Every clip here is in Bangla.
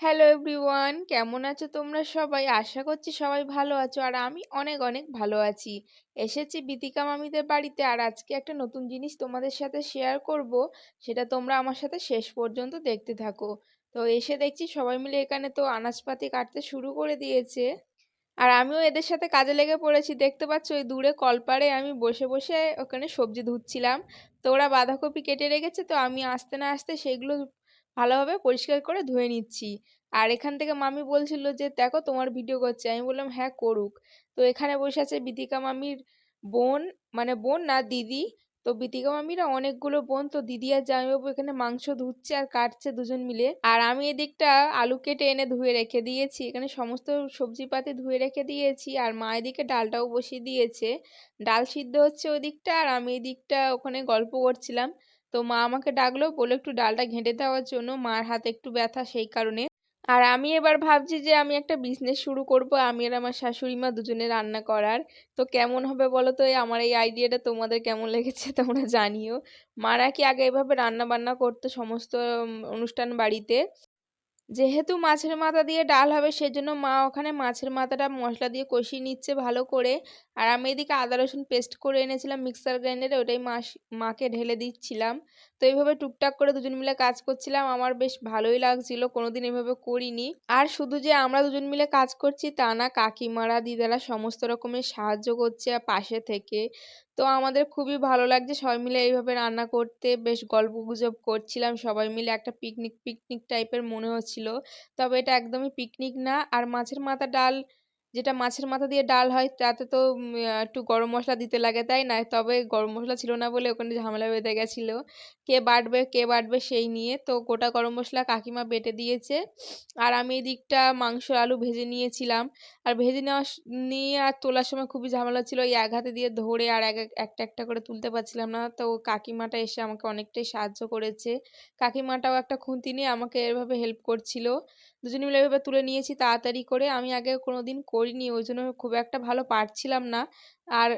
হ্যালো এভরিওয়ান, কেমন আছো তোমরা সবাই? আশা করছি সবাই ভালো আছো আর আমি অনেক অনেক ভালো আছি। এসেছি বিতিকা মামিদের বাড়িতে আর আজকে একটা নতুন জিনিস তোমাদের সাথে শেয়ার করব, সেটা তোমরা আমার সাথে শেষ পর্যন্ত দেখতে থাকো। তো এসে দেখছি সবাই মিলে এখানে তো আনাজপাতি কাটতে শুরু করে দিয়েছে। আর আমিও এদের সাথে কাজে লেগে পড়েছি। দেখতে পাচ্ছ ওই দূরে কলপাড়ে আমি বসে বসে ওখানে সবজি ধুচ্ছিলাম। তো ওরা বাঁধাকপি কেটে রেখেছে, তো আমি আসতে না আসতে সেগুলো ভালোভাবে পরিষ্কার করে ধুয়ে নিচ্ছি। আর এখান থেকে মামি বলছিল যে, দেখো তোমার ভিডিও করছে। আমি বললাম হ্যাঁ করুক। তো এখানে বসে আছে বিতিকা মামির বোন মানে বোন না, দিদি। তো বিতিকা মামিরা অনেকগুলো বোন। তো দিদি আর জামাইবাবু এখানে মাংস ধুচ্ছে আর কাটছে দুজন মিলে। আর আমি এদিকটা আলু কেটে এনে ধুয়ে রেখে দিয়েছি। এখানে সমস্ত সবজি সবজিপাতি ধুয়ে রেখে দিয়েছি। আর মা এদিকে ডালটাও বসিয়ে দিয়েছে। ডাল সিদ্ধ হচ্ছে ওদিকটা। আর আমি এদিকটা ওখানে গল্প করছিলাম। তো মা আমাকে ডাকলো বলে একটু ডালটা ঘেঁটে দেওয়ার জন্য, মার হাতে একটু ব্যথা সেই কারণে। আর আমি এবার ভাবছি যে আমি একটা বিজনেস শুরু করব, আমি আর আমার শাশুড়ি মা দুজনে রান্না করার। তো কেমন হবে বলো তো? আমার এই আইডিয়াটা তোমাদের কেমন লেগেছে তোমরা জানিও। মারা কি আগে এভাবে রান্না বান্না করতো সমস্ত অনুষ্ঠান বাড়িতে? যেহেতু মাছের মাথা দিয়ে ডাল হবে, সেজন্য মা ওখানে মাছের মাথাটা মশলা দিয়ে কষিয়ে নিচ্ছে ভালো করে। আর আমি এদিকে আদা রসুন পেস্ট করে এনেছিলাম মিক্সার গ্রাইন্ডারে ওটাই মাস, মাকে ঢেলে দিচ্ছিলাম। তো এইভাবে টুকটাক করে দুজন মিলে কাজ করছিলাম। আমার বেশ ভালোই লাগছিল, কোনোদিন এভাবে করিনি। আর শুধু যে আমরা দুজন মিলে কাজ করছি, তা না, কাকিমারা, দিদারা সমস্ত রকমের সাহায্য করছে পাশে থেকে। তো আমাদের খুবই ভালো লাগছে, সবাই মিলে এইভাবে রান্না করতে। বেশ গল্প গুজব করছিলাম, সবাই মিলে একটা পিকনিক পিকনিক টাইপের মনে হচ্ছিল। তবে এটা একদমই পিকনিক না, আর মাছের মাথা ডাল যেটা মাছের মাথা দিয়ে ডাল হয়, তাতে তো একটু গরম মশলা দিতে লাগে, তাই না? তবে গরম মশলা ছিল না বলে ওখানে ঝামেলা বেঁধে গেছিল। কে বাটবে কে বাটবে সেই নিয়ে। তো গোটা গরম মশলা কাকিমা বেটে দিয়েছে। আর আমি এদিকটা মাংস, আলু ভেজে নিয়েছিলাম। আর ভেজে নেওয়া নিয়ে আর তোলার সময় খুবই ঝামেলা ছিল। ওই এক হাতে দিয়ে ধরে আর এক এক- একটা একটা করে তুলতে পারছিলাম না। তো কাকিমাটা এসে আমাকে অনেকটাই সাহায্য করেছে। কাকিমাটাও একটা খুন্তি নিয়ে আমাকে এভাবে হেল্প করছিল। দুজনে মিলে এভাবে তুলে নিয়েছি তাড়াতাড়ি করে। আমি আগে কোনোদিন করিনি, ওই জন্য খুব একটা ভালো পারছিলাম না। আর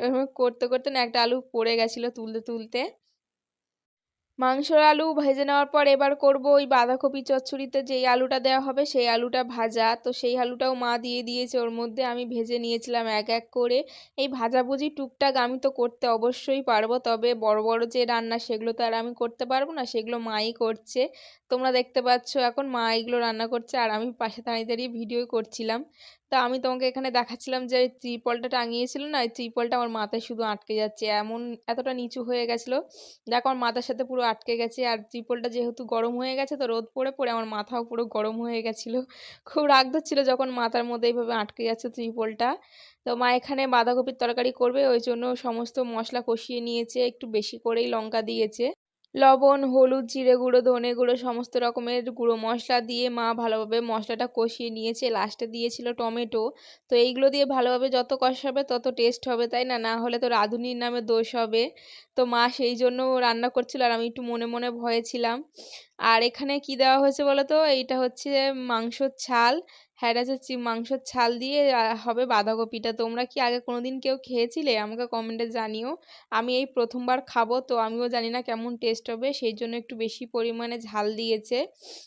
করতে করতে না একটা আলু পড়ে গেছিল তুলতে তুলতে। মাংসর আলু ভেজে নেওয়ার পর এবার করব ওই বাঁধাকপি চচ্চড়িতে যেই আলুটা দেওয়া হবে, সেই আলুটা ভাজা। তো সেই আলুটাও মা দিয়ে দিয়েছে, ওর মধ্যে আমি ভেজে নিয়েছিলাম এক এক করে। এই ভাজাভুজি টুকটাক আমি তো করতে অবশ্যই পারব, তবে বড় বড় যে রান্না সেগুলো তো আর আমি করতে পারব না, সেগুলো মাই করছে। তোমরা দেখতে পাচ্ছ এখন মা এগুলো রান্না করছে, আর আমি পাশে দাঁড়িয়ে দাঁড়িয়ে ভিডিও করছিলাম। তো আমি তোমাকে এখানে দেখাচ্ছিলাম যে ত্রিপলটা টাঙিয়েছিল না ত্রিপলটা আমার মাথায় শুধু আটকে যাচ্ছে, এমন এতটা নিচু হয়ে গেছিল। দেখো আমার মাথার সাথে পুরো আটকে গেছে আর ত্রিপলটা যেহেতু গরম হয়ে গেছে তো রোদ পড়ে পড়ে আমার মাথাও পুরো গরম হয়ে গেছিল। খুব রাগ ধরছিল যখন মাথার মধ্যে এইভাবে আটকে যাচ্ছে ত্রিপলটা। তো মা এখানে বাঁধাকপির তরকারি করবে, ওই জন্য সমস্ত মশলা কষিয়ে নিয়েছে, একটু বেশি করেই লঙ্কা দিয়েছে। লবণ, হলুদ, জিরে গুঁড়ো, ধনে গুঁড়ো সমস্ত রকমের গুঁড়ো মশলা দিয়ে মা ভালোভাবে মশলাটা কষিয়ে নিয়েছে। লাস্টে দিয়েছিল টমেটো। তো এইগুলো দিয়ে ভালোভাবে যত কষাবে তত টেস্ট হবে, তাই না? না হলে তো রাঁধুনির নামে দোষ হবে। তো মা সেই জন্য রান্না করছিল আর আমি একটু মনে মনে ভয়ে ছিলাম। আর এখানে কি দেওয়া হয়েছে বলো তো? এইটা হচ্ছে মাংসর ছাল হচ্ছে মাংসর ছাল দিয়ে হবে বাঁধাকপিটা। তোমরা কি আগে কোনোদিন কেউ খেয়েছিলে? আমাকে কমেন্টে জানিও। আমি এই প্রথমবার খাব, তো আমিও জানি না কেমন টেস্ট হবে। সেই জন্য একটু বেশি পরিমাণে ঝাল দিয়েছে।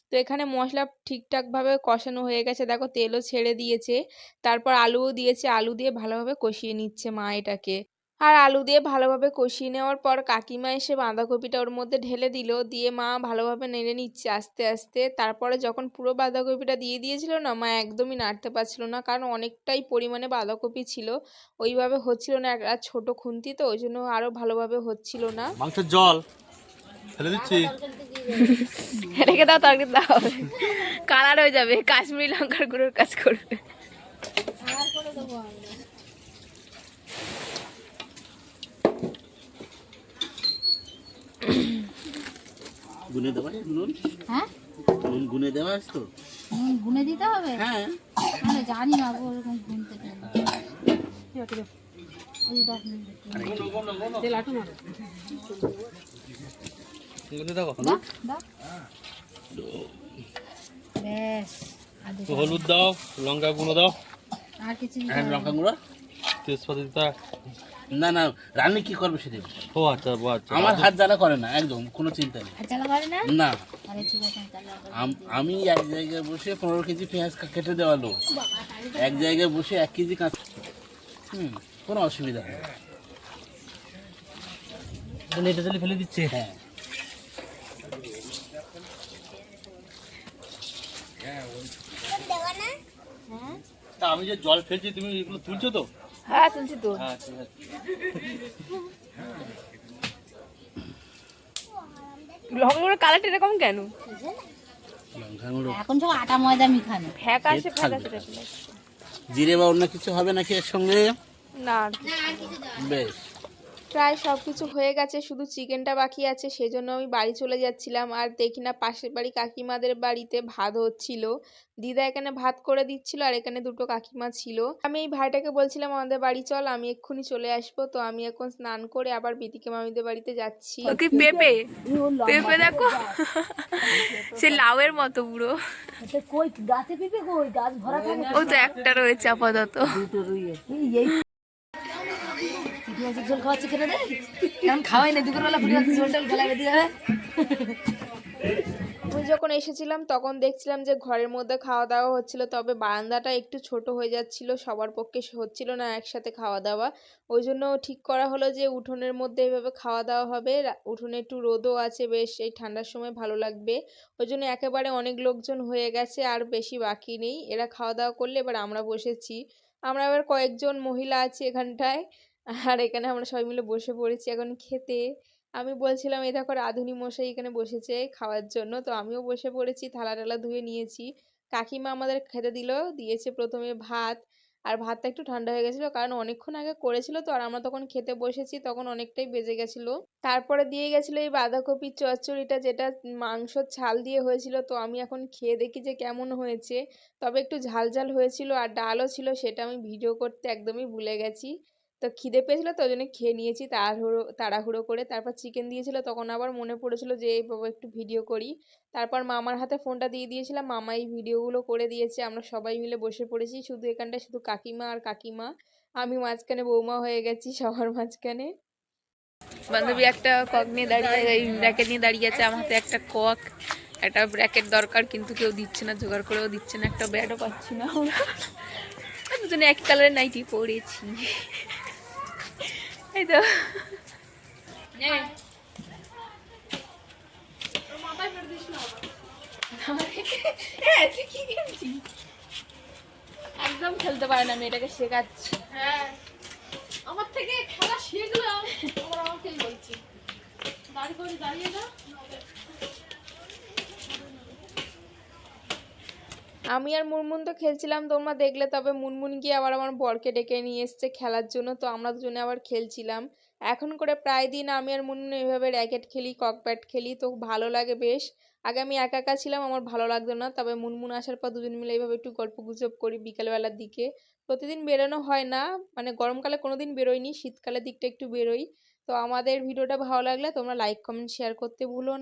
তো এখানে মশলা ঠিকঠাকভাবে কষানো হয়ে গেছে। দেখো তেলও ছেড়ে দিয়েছে। তারপর আলুও দিয়েছে। আলু দিয়ে ভালোভাবে কষিয়ে নিচ্ছে মা এটাকে। আর আলু দিয়ে ভালোভাবে কষিয়ে নেওয়ার পর কাকিমা এসে বাঁধাকপিটা ওর মধ্যে ঢেলে দিল। দিয়ে মা ভালোভাবে নেড়ে নিচ্ছে আস্তে আস্তে। তারপরে যখন পুরো বাঁধাকপিটা দিয়ে দিয়েছিল না মা একদমই নাড়তে পারছিল না কারণ অনেকটাই পরিমাণে বাঁধাকপি ছিল। ওইভাবে হচ্ছিল না একটা ছোট খুন্তি তো ওই জন্য আরও ভালোভাবে হচ্ছিল না। মাংসের জল। ফেলে দিচ্ছি। রেখে দাও তরকারি দাও। কালার হয়ে যাবে। কাশ্মীরি লঙ্কার গুঁড়োর কাজ করবে। গুনে দেওয়া নুন? হ্যাঁ? নুন গুনে দেওয়া আছে তো? নুন গুনে দিতে হবে? হ্যাঁ। আমি জানি না গো ওরকম গুনতে হলুদ দাও লঙ্কা গুঁড়ো দাও। আর কিছু হ্যাঁ লঙ্কা গুঁড়ো। তেজপাতা দিতে না না রান্না কি করবে সেটা ও আচ্ছা ও আচ্ছা। আমার হাত জ্বালা করে না একদম কোনো চিন্তা নেই। আর চালা করে না? না। আমি এক জায়গায় বসে পনেরো কেজি পেঁয়াজ কেটে দেওয়ালো এক জায়গায় বসে এক কেজি কাঁচ হুম কোনো অসুবিধা নেই। তাহলে এটা তাহলে ফেলে দিচ্ছে? হ্যাঁ। তা আমি যে জল ফেলছি তুমি এগুলো তুলছো তো? হ্যাঁ তুলছি তো। হ্যাঁ ঠিক কালারটা এরকম কেন? এখন সব আটা ময়দা মিখানো ফ্যাক আছে এর আছে জিরে বা অন্য কিছু হবে নাকি এর সঙ্গে না বেশ। প্রায় সব কিছু হয়ে গেছে শুধু চিকেনটা বাকি আছে সেজন্য আমি বাড়ি চলে যাচ্ছিলাম। আর দেখি না পাশের বাড়ি কাকিমাদের বাড়িতে ভাত হচ্ছিল। দিদা এখানে ভাত করে দিচ্ছিল আর এখানে দুটো কাকিমা ছিল। আমি এই ভাইটাকে বলছিলাম আমাদের বাড়ি চল আমি এক্ষুনি চলে আসব। তো আমি এখন স্নান করে আবার বিতিকে মামিদের বাড়িতে যাচ্ছি। পেঁপে? পেঁপে দেখো? সে লাউয়ের মতো পুরো। কই গাছে পিপে কই? গাছ ভরা থাকে ও তো একটা রয়েছে আপাতত। ঝোল খাওয়াই না দুপুরবেলা ঝোল টোল বেঁধে যাবে। আমি যখন এসেছিলাম, তখন দেখছিলাম যে ঘরের মধ্যে খাওয়া দাওয়া হচ্ছিল, তবে বারান্দাটা একটু ছোট হয়ে যাচ্ছিল, সবার পক্ষে হচ্ছিল না একসাথে খাওয়া দাওয়া। ওই জন্য ঠিক করা হলো যে উঠোনের মধ্যে এভাবে খাওয়া দাওয়া হবে উঠোনে একটু রোদও আছে, বেশ এই ঠান্ডার সময় ভালো লাগবে। ওই জন্য একেবারে অনেক লোকজন হয়ে গেছে, আর বেশি বাকি নেই। এরা খাওয়া দাওয়া করলে এবার আমরা বসেছি। আমরা এবার কয়েকজন মহিলা আছি এখানটায়। আর এখানে আমরা সবাই মিলে বসে পড়েছি এখন খেতে। আমি বলছিলাম, এই দেখো রাঁধুনি মশাই এখানে বসেছে খাওয়ার জন্য। তো আমিও বসে পড়েছি থালা টালা ধুয়ে নিয়েছি। কাকিমা আমাদের খেতে দিল, দিয়েছে প্রথমে ভাত। আর ভাতটা একটু ঠান্ডা হয়ে গেছিল কারণ অনেকক্ষণ আগে করেছিল তো, আর আমরা তখন খেতে বসেছি তখন অনেকটাই বেজে গেছিল। তারপরে দিয়ে গেছিল এই বাঁধাকপির চচ্চড়িটা যেটা মাংসর ছাল দিয়ে হয়েছিল তো আমি এখন খেয়ে দেখি যে কেমন হয়েছে। তবে একটু ঝাল ঝাল হয়েছিল আর ডালও ছিল সেটা আমি ভিডিও করতে একদমই ভুলে গেছি। তো খিদে পেয়েছিল তো জন্য খেয়ে নিয়েছি তাড়াহুড়ো তাড়াহুড়ো করে। তারপর চিকেন দিয়েছিল, তখন আবার মনে পড়েছিল যে, এই বাবা একটু ভিডিও করি। তারপর মামার হাতে ফোনটা দিয়ে দিয়েছিলাম, মামা এই ভিডিওগুলো করে দিয়েছে, আমরা সবাই মিলে বসে পড়েছি, শুধু এখানটায় শুধু কাকিমা আর কাকিমা। আমি মাঝখানে বৌমা হয়ে গেছি, সবার মাঝখানে। বান্ধবী একটা কক নিয়ে দাঁড়িয়ে, এই ব্র্যাকেট নিয়ে দাঁড়িয়ে আছে, আমার হাতে একটা কক। একটা ব্র্যাকেট দরকার, কিন্তু কেউ দিচ্ছে না, জোগাড় করেও দিচ্ছে না, একটা ব্যাটও পাচ্ছি না আমরা। দুজনে একই কালারের নাইটি পরেছি। এই তো তুই কি খেলছিস একদম খেলতে পারে না মেয়েটাকে শেখাচ্ছি। হ্যাঁ। আমার থেকে খেলা শিখলাম। আমার আমাকে বলছি। দাঁড়িয়ে করে দাঁড়িয়ে না আমি আর মুনমুন তো খেলছিলাম, তোমরা দেখলে তবে মুনমুন গিয়ে আবার আমার বরকে ডেকে নিয়ে এসছে খেলার জন্য, তো আমরা দুজনে আবার খেলছিলাম। এখন করে প্রায় দিন আমি আর মুনমুন এইভাবে র্যাকেট খেলি ককব্যাট খেলি, তো ভালো লাগে বেশ। আগে আমি একা একা ছিলাম, আমার ভালো লাগতো না, তবে মুনমুন আসার পর দুজন মিলে এইভাবে একটু গল্প গুজব করি বিকালবেলার দিকে। প্রতিদিন বেরোনো হয় না মানে গরমকালে কোনো দিন বেরোইনি, শীতকালের দিকটা একটু বেরোই। তো আমাদের ভিডিওটা ভালো লাগলে তোমরা লাইক কমেন্ট শেয়ার করতে ভুলো না।